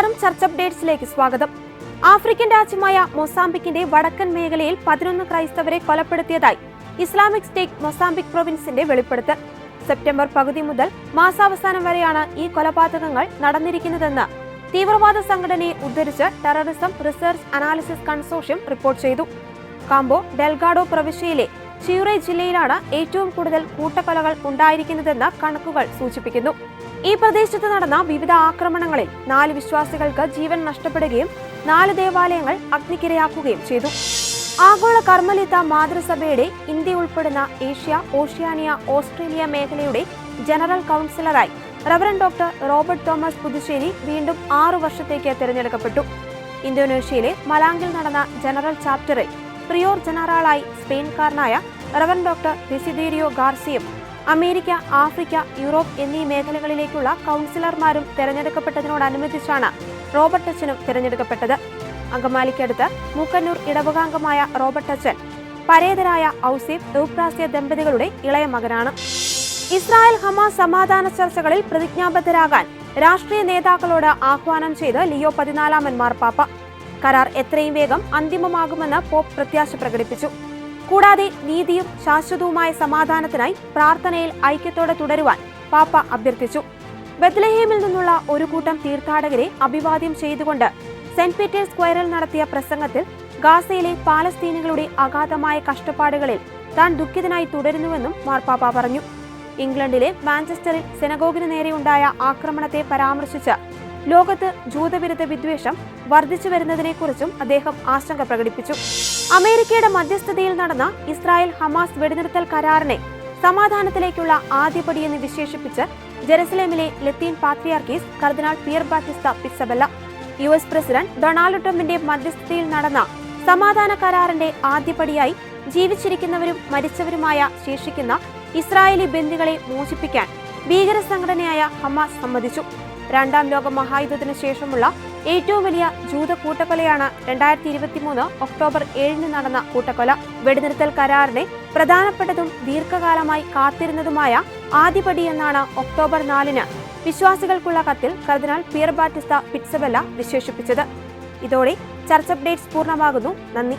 Church അപ്ഡേറ്റ്സിലേക്ക് സ്വാഗതം. African രാജ്യമായ മൊസാംബിക്കിന്റെ വടക്കൻ മേഖലയിൽ പതിനൊന്ന് ക്രൈസ്തവരെ കൊലപ്പെടുത്തിയതായി ഇസ്ലാമിക് സ്റ്റേറ്റ് മൊസാംബിക് പ്രൊവിൻസിന്റെ വെളിപ്പെടുത്തൽ. സെപ്റ്റംബർ പകുതി മുതൽ മാസാവസാനം വരെയാണ് ഈ കൊലപാതകങ്ങൾ നടന്നിരിക്കുന്നതെന്ന് തീവ്രവാദ സംഘടനയെ ഉദ്ധരിച്ച് terrorism research analysis consortium report ചെയ്തു. കാംബോ ഡെൽഗാഡോ പ്രവിശ്യയിലെ ചിയുറൈ ജില്ലയിലാണ് ഏറ്റവും കൂടുതൽ കൂട്ടക്കൊലകൾ ഉണ്ടായിരിക്കുന്നതെന്ന് കണക്കുകൾ സൂചിപ്പിക്കുന്നു. ഈ പ്രദേശത്ത് നടന്ന വിവിധ ആക്രമണങ്ങളിൽ നാല് വിശ്വാസികൾക്ക് ജീവൻ നഷ്ടപ്പെടുകയും നാല് ദേവാലയങ്ങൾ അഗ്നിക്കിരയാക്കുകയും ചെയ്തു. ആഗോള കർമ്മലിത മാതൃസഭയുടെ ഇന്ത്യ ഉൾപ്പെടുന്ന ഏഷ്യ ഓഷ്യാനിയ ഓസ്ട്രേലിയ മേഖലയുടെ general കൗൺസിലറായി reverend doctor Robert Thomas Puthussery വീണ്ടും ആറു വർഷത്തേക്ക് തിരഞ്ഞെടുക്കപ്പെട്ടു. ഇന്തോനേഷ്യയിലെ മലാങ്കിൽ നടന്ന ജനറൽ ചാപ്റ്ററിൽ പ്രിയോർ ജനറാളായി സ്പെയിൻകാരനായ റവൻ ഡോക്ടർ ഡെസിഡേരിയോ ഗാർസിയും അമേരിക്ക ആഫ്രിക്ക യൂറോപ്പ് എന്നീ മേഖലകളിലേക്കുള്ള കൗൺസിലർമാരും തെരഞ്ഞെടുക്കപ്പെട്ടതിനോടനുബന്ധിച്ചാണ് റോബർട്ട് അച്ഛനും തിരഞ്ഞെടുക്കപ്പെട്ടത്. അങ്കമാലിക്കടുത്ത് മൂക്കന്നൂർ ഇടവകാംഗമായ റോബർട്ട് അച്ഛൻ പരേതരായ ഔസീഫ് എൗപ്രാസ്യ ദമ്പതികളുടെ ഇളയ മകനാണ്. ഇസ്രായേൽ ഹമാസ് സമാധാന ചർച്ചകളിൽ പ്രതിജ്ഞാബദ്ധരാകാൻ രാഷ്ട്രീയ നേതാക്കളോട് ആഹ്വാനം ചെയ്ത് ലിയോ പതിനാലാമൻ മാർപ്പാപ്പ. കരാർ എത്രയും വേഗം അന്തിമമാകുമെന്ന് പോപ്പ് പ്രത്യാശ പ്രകടിപ്പിച്ചു. കൂടാതെ നീതിയും ശാശ്വതവുമായ സമാധാനത്തിനായി പ്രാർത്ഥനയിൽ ഐക്യത്തോടെ തുടരുവാൻ പാപ്പ അഭ്യർത്ഥിച്ചു. ബത്ലഹേമിൽ നിന്നുള്ള ഒരു കൂട്ടം തീർത്ഥാടകരെ അഭിവാദ്യം ചെയ്തുകൊണ്ട് സെന്റ് പീറ്റേഴ്സ് സ്ക്വയറിൽ നടത്തിയ പ്രസംഗത്തിൽ ഗാസയിലെ പാലസ്തീനികളുടെ അഗാധമായ കഷ്ടപ്പാടുകളിൽ താൻ ദുഃഖിതനായി തുടരുന്നുവെന്നും മാർപ്പാപ്പ പറഞ്ഞു. ഇംഗ്ലണ്ടിലെ മാഞ്ചസ്റ്ററിൽ സെനഗോഗിന് നേരെയുണ്ടായ ആക്രമണത്തെ പരാമർശിച്ച് ലോകത്ത് ജൂതവിരുദ്ധ വിദ്വേഷം വർദ്ധിച്ചു വരുന്നതിനെക്കുറിച്ചും അദ്ദേഹം ആശങ്ക പ്രകടിപ്പിച്ചു. അമേരിക്കയുടെ മധ്യസ്ഥതയിൽ നടന്ന ഇസ്രായേൽ ഹമാസ് വെടിനിർത്തൽ കരാറിനെ സമാധാനത്തിലേക്കുള്ള ആദ്യപടിയെന്ന് വിശേഷിപ്പിച്ച് ജെറുസലേമിലെ ലത്തീൻ പാത്രിയാർക്കീസ് കർദിനാൾ Pier Battista Pizzaballa. U S president Donald ട്രംപിന്റെ മധ്യസ്ഥതയിൽ നടന്ന സമാധാന കരാറിന്റെ ആദ്യപടിയായി ജീവിച്ചിരിക്കുന്നവരും മരിച്ചവരുമായ ശേഷിക്കുന്ന ഇസ്രായേലി ബന്ദികളെ മോചിപ്പിക്കാൻ ഭീകര സംഘടനയായ ഹമാസ് സമ്മതിച്ചു. രണ്ടാം ലോക മഹായുദ്ധത്തിന് ശേഷമുള്ള ഏറ്റവും വലിയ ജൂത കൂട്ടക്കൊലയാണ് രണ്ടായിരത്തി ഇരുപത്തിമൂന്ന് ഒക്ടോബർ ഏഴിന് നടന്ന കൂട്ടക്കൊല. വെടിനിർത്തൽ കരാറിനെ പ്രധാനപ്പെട്ടതും ദീർഘകാലമായി കാത്തിരുന്നതുമായ ആദ്യപടി എന്നാണ് ഒക്ടോബർ നാലിന് വിശ്വാസികൾക്കുള്ള കത്തിൽ കർദിനാൾ പിയർ ബാറ്റിസ്ത പിറ്റ്സബെല്ല വിശേഷിപ്പിച്ചത്. ഇതോടെ ചർച്ച് അപ്ഡേറ്റ്സ് പൂർണമാകുന്നു. നന്ദി.